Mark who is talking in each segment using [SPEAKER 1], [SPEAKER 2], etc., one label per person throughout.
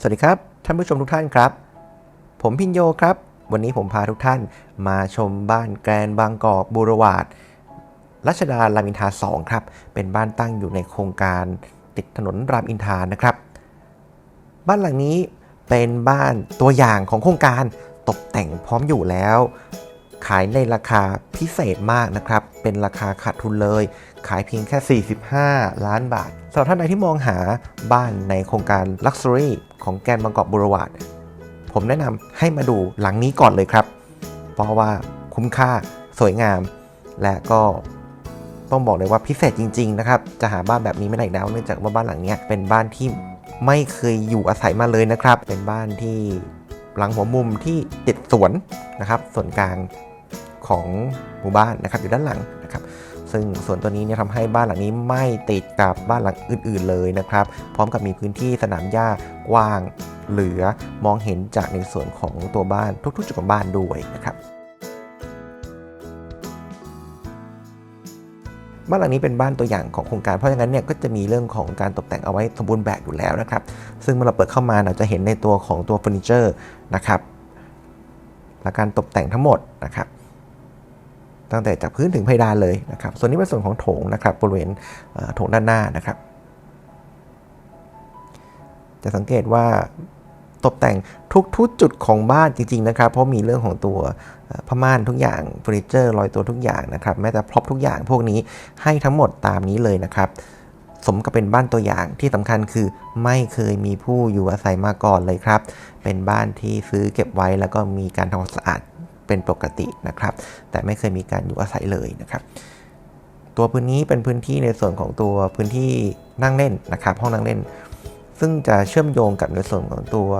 [SPEAKER 1] สวัสดีครับ ท่านผู้ชมทุกท่านครับ ผมพินโยครับ วันนี้ผมพาทุกท่านมาชมบ้านแกรนบางกอกบูรวาดรัชดารามินทา2ครับ เป็นบ้านตั้งอยู่ในโครงการติดถนนรามอินทานะครับ บ้านหลังนี้เป็นบ้านตัวอย่างของโครงการตกแต่งพร้อมอยู่แล้ว ขายในราคาพิเศษมากนะครับ เป็นราคาขาดทุนเลย ขายเพียงแค่ 45 ล้านบาทสำหรับท่านใดที่มองหาบ้านในโครงการ Luxury ของแกนบางกอกบูรวาดผมแนะนำให้มาดูหลังนี้ก่อนเลยครับ เพราะว่าคุ้มค่าสวยงาม และก็ต้องบอกเลยว่าพิเศษจริง ๆ นะครับ จะหาบ้านแบบนี้ไม่ได้แล้วเนื่องจากว่าบ้านหลังนี้เป็นบ้านที่ไม่เคยอยู่อาศัยมาเลยนะครับ เป็นบ้านที่หลังหัวมุมที่ติดสวนนะครับ ส่วนกลางของหมู่บ้านนะครับอยู่ด้านหลัง ซึ่งส่วนตัวนี้เนี่ยทำให้บ้านหลังนี้ไม่ติดกับบ้านหลังอื่น ๆเลยนะครับ พร้อมกับมีพื้นที่สนามหญ้ากว้าง เหลือมองเห็นจากในส่วนของตัวบ้านทุกๆจุดของบ้านด้วยนะครับบ้านหลังนี้เป็นบ้านตัวอย่างของโครงการ เพราะฉะนั้นเนี่ยก็จะมีเรื่องของการตกแต่งเอาไว้สมบูรณ์แบบอยู่แล้วนะครับ ซึ่งเมื่อเราเปิดเข้ามาเราจะเห็นในตัวของตัวเฟอร์นิเจอร์นะครับ และการตกแต่งทั้งหมดนะครับ ตั้งแต่จากพื้นถึงเพดานเลยนะครับ ส่วนนี้เป็นส่วนของโถงนะครับบริเวณโถงด้านหน้านะครับ จะสังเกตว่าตกแต่งทุกทุกจุดของบ้านจริง ๆ นะครับ เพราะมีเรื่องของตัวผ้าม่านทุกอย่างเฟอร์นิเจอร์ลอยตัวทุกอย่างนะครับแม้แต่พร็อพทุกอย่างพวกนี้ให้ทั้งหมดตามนี้เลยนะครับ สมกับเป็นบ้านตัวอย่างที่สำคัญคือไม่เคยมีผู้อยู่อาศัยมาก่อนเลยครับ เป็นบ้านที่ซื้อเก็บไว้แล้วก็มีการทำความสะอาด เป็นปกตินะครับ แต่ไม่เคยมีการอยู่อาศัยเลยนะครับ ตัวพื้นนี้เป็นพื้นที่ในส่วนของตัวพื้นที่นั่งเล่นนะครับ ห้องนั่งเล่น ซึ่งจะเชื่อมโยงกับในส่วนของตัว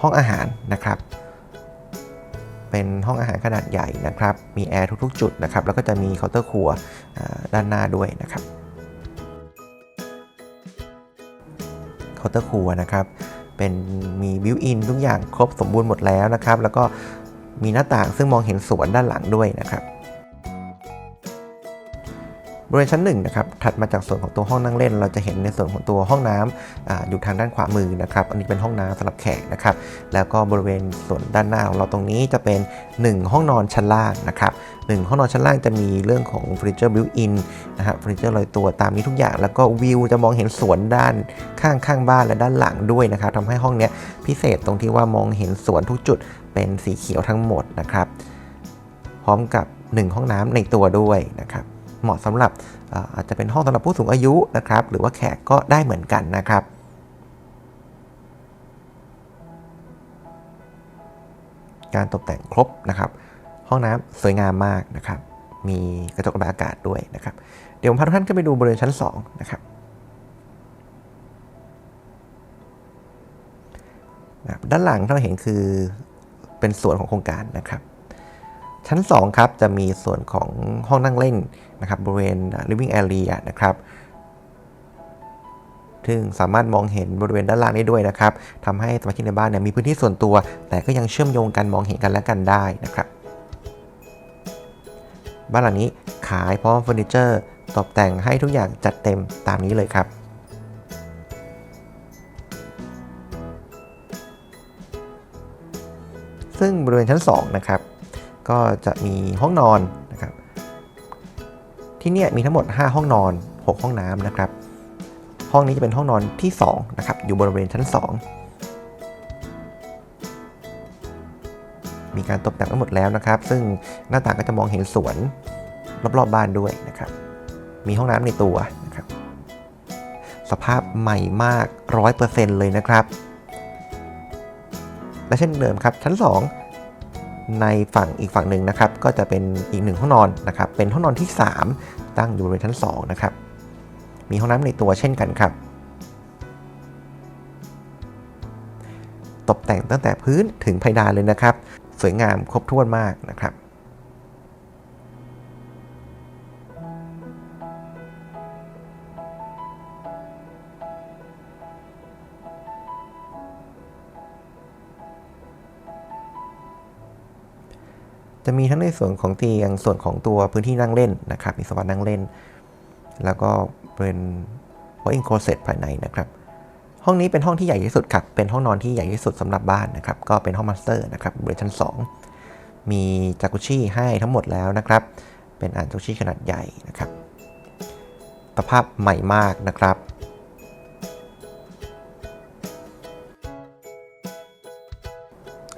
[SPEAKER 1] ห้องอาหารนะครับ เป็นห้องอาหารขนาดใหญ่นะครับ มีแอร์ทุกๆ จุดนะครับ แล้วก็จะมีเคาน์เตอร์ครัวด้านหน้าด้วยนะครับเคาน์เตอร์ครัวนะครับเป็นมีบิวอินทุกอย่างครบสมบูรณ์หมดแล้วนะครับ แล้วก็ มีหน้าต่างซึ่งมองเห็นสวนด้านหลังด้วยนะครับ บริเวณชั้นหนึ่งนะครับถัดมาจากส่วนของตัวห้องนั่งเล่น เราจะเห็นในส่วนของตัวห้องน้ำอาอยู่ทางด้านขวามือนะครับ อันนี้เป็นห้องน้ำสำหรับแขกนะครับ แล้วก็บริเวณส่วนด้านหน้าของเราตรงนี้จะเป็น 1 ห้องนอนชั้นล่างนะครับหนึ่งห้องนอนชั้นล่างจะมีเรื่องของเฟอร์นิเจอร์บิวอินนะครับเฟอร์นิเจอร์ลอยตัวตามนี้ทุกอย่าง แล้วก็วิวจะมองเห็นสวนด้านข้างข้างบ้านและด้านหลังด้วยนะครับทำให้ห้องเนี้ยพิเศษตรงที่ว่ามองเห็นสวนทุกจุดเป็นสีเขียวทั้งหมดนะครับ พร้อมกับ 1 ห้องน้ำในตัวด้วยนะครับ เหมาะสำหรับอาจจะเป็นห้องสำหรับผู้สูงอายุนะครับ หรือว่าแขกก็ได้เหมือนกันนะครับการตกแต่งครบนะครับ ห้องน้ำสวยงามมากนะครับ มีกระจกระบายอากาศด้วยนะครับ เดี๋ยวผมพาทุกท่านขึ้นไปดูบริเวณชั้น 2 นะครับด้านหลังที่เราเห็นคือเป็นส่วนของโครงการนะครับ ชั้น 2 ครับ จะมีส่วนของห้องนั่งเล่นนะครับบริเวณ living area นะครับซึ่งสามารถมองเห็นบริเวณด้านล่างได้ด้วยนะครับทำให้สมาชิกในบ้านเนี่ยมีพื้นที่ส่วนตัว แต่ก็ยังเชื่อมโยงกันมองเห็นกันและกันได้นะครับ บ้านหลังนี้ขายพร้อมเฟอร์นิเจอร์ ตกแต่งให้ทุกอย่างจัดเต็มตามนี้เลยครับซึ่งบริเวณชั้น 2 นะครับ ก็จะมีห้องนอนนะครับ ที่นี่มีทั้งหมด 5 ห้องนอน 6 ห้องน้ำนะครับ ห้องนี้จะเป็นห้องนอนที่2นะครับอยู่บริเวณชั้น 2 มีการตกแต่งทั้งหมดแล้วนะครับ ซึ่งหน้าต่างก็จะมองเห็นสวนรอบๆบบ้านด้วยนะครับ มีห้องน้ำในตัวนะครับ สภาพใหม่มาก 100%เลยนะครับ และเช่นเดิมครับชั้น 2 ในฝั่งอีกฝั่งหนึ่งนะครับ ก็จะเป็นอีกหนึ่งห้องนอนนะครับ เป็นห้องนอนที่ 3 ตั้งอยู่บริเวณชั้น2นะครับ มีห้องน้ำในตัวเช่นกันครับ ตกแต่งตั้งแต่พื้นถึงเพดานเลยนะครับ สวยงามครบถ้วนมากนะครับ จะมีทั้งในส่วนของเตียงส่วนของตัวพื้นที่นั่งเล่นนะครับมีสวัสดนั่งเล่น แล้วก็เป็น walk-in closet ภายในนะครับ ห้องนี้เป็นห้องที่ใหญ่ที่สุดครับเป็นห้องนอนที่ใหญ่ที่สุดสำหรับบ้านนะครับ ก็เป็นห้องมาสเตอร์นะครับบริเวณชั้น 2 มีจากุชิให้ทั้งหมดแล้วนะครับ เป็นอ่างจากุชิขนาดใหญ่นะครับสภาพใหม่มากนะครับ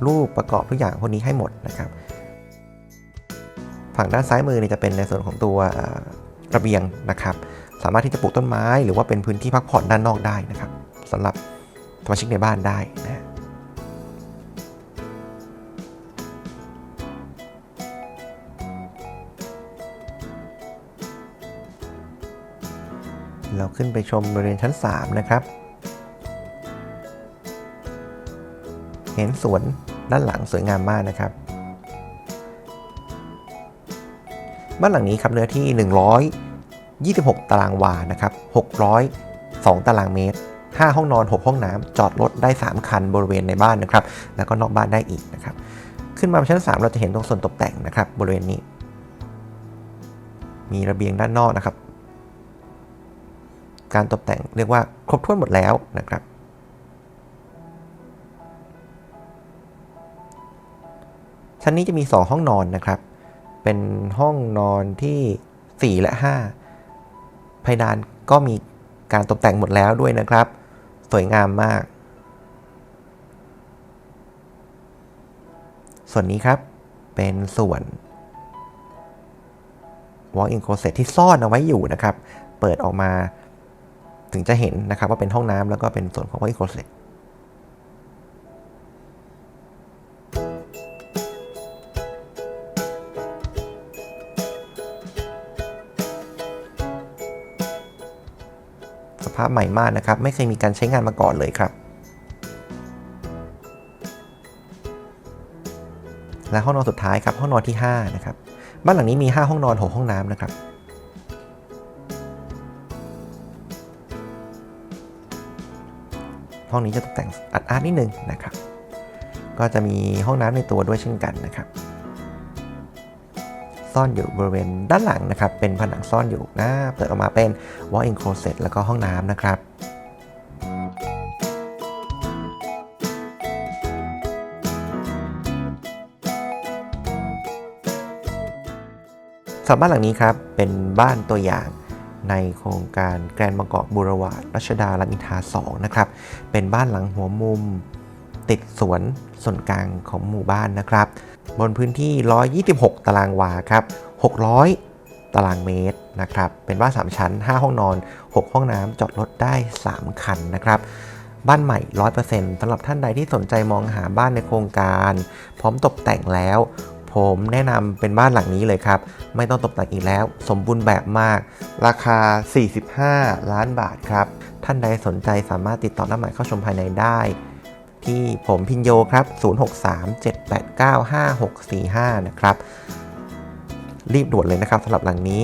[SPEAKER 1] รูปประกอบทุกอย่างพวกนี้ให้หมดนะครับ ฝั่งด้านซ้ายมือเนี่ยจะเป็นในส่วนของตัวระเบียงนะครับ สามารถที่จะปลูกต้นไม้ หรือว่าเป็นพื้นที่พักผ่อนด้านนอกได้นะครับสำหรับสมาชิกในบ้านได้นะเราขึ้นไปชมบริเวณชั้น 3 นะครับ เห็นสวนด้านหลังสวยงามมากนะครับ บ้านหลังนี้ครับเนื้อที่ 126 ตารางวานะครับ602 ตารางเมตร 5 ห้องนอน 6 ห้องน้ำจอดรถได้ 3 คันบริเวณในบ้านนะครับ แล้วก็นอกบ้านได้อีกนะครับ ขึ้นมาชั้น 3 เราจะเห็นตรงส่วนตกแต่งนะครับ บริเวณนี้ มีระเบียงด้านนอกนะครับ การตกแต่งเรียกว่าครบถ้วนหมดแล้วนะครับชั้นนี้จะมี 2 ห้องนอนนะครับ เป็นห้องนอนที่ 4 และ 5 เพดานก็มีการตกแต่งหมดแล้วด้วยนะครับ สวยงามมาก ส่วนนี้ครับเป็นส่วน walk-in closet ที่ซ่อนเอาไว้อยู่นะครับ เปิดออกมาถึงจะเห็นนะครับว่าเป็นห้องน้ำแล้วก็เป็นส่วนของ walk-in closet ภาพใหม่มากนะครับ ไม่เคยมีการใช้งานมาก่อนเลยครับ และห้องนอนสุดท้ายครับ ห้องนอนที่5นะครับ บ้านหลังนี้มี 5 ห้องนอน6ห้องน้ำนะครับห้องนี้จะตกแต่งอาร์ตๆนิดนึงนะครับ ก็จะมีห้องน้ำในตัวด้วยเช่นกันนะครับ ซ่อนอยู่บริเวณด้านหลังนะครับ เป็นผนังซ่อนอยู่นะ เปิดออกมาเป็น walk-in closet แล้วก็ห้องน้ำนะครับสำหรับบ้านหลังนี้ครับ เป็นบ้านตัวอย่างในโครงการแกรนด์บางกอกบูรวาดรัชดารามอินทา2นะครับ เป็นบ้านหลังหัวมุมติดสวนส่วนกลางของหมู่บ้านนะครับ บนพื้นที่ 126 ตารางวาครับ 600 ตารางเมตรนะครับ เป็นบ้าน 3 ชั้น 5 ห้องนอน 6 ห้องน้ำจอดรถได้ 3 คันนะครับ บ้านใหม่ 100%สำหรับท่านใดที่สนใจมองหาบ้านในโครงการ พร้อมตกแต่งแล้ว ผมแนะนำเป็นบ้านหลังนี้เลยครับ ไม่ต้องตกแต่งอีกแล้ว สมบูรณ์แบบมาก ราคา 45 ล้านบาทครับ ท่านใดสนใจสามารถติดต่อน้าหมายเข้าชมภายในได้ ที่ผมพินโยครับ 0637895645 นะครับ รีบด่วนเลยนะครับสำหรับหลังนี้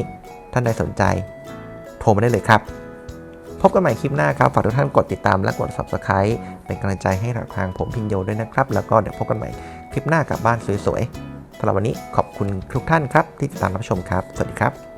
[SPEAKER 1] ท่านใดสนใจ โทรมาได้เลยครับ พบกันใหม่คลิปหน้าครับ ฝากทุกท่านกดติดตามและกด Subscribe เป็นกำลังใจให้ทางผมพินโยด้วยนะครับ แล้วก็เดี๋ยวพบกันใหม่คลิปหน้ากับบ้านสวยๆสำหรับวันนี้ขอบคุณทุกท่านครับที่ติดตามรับชมครับ สวัสดีครับ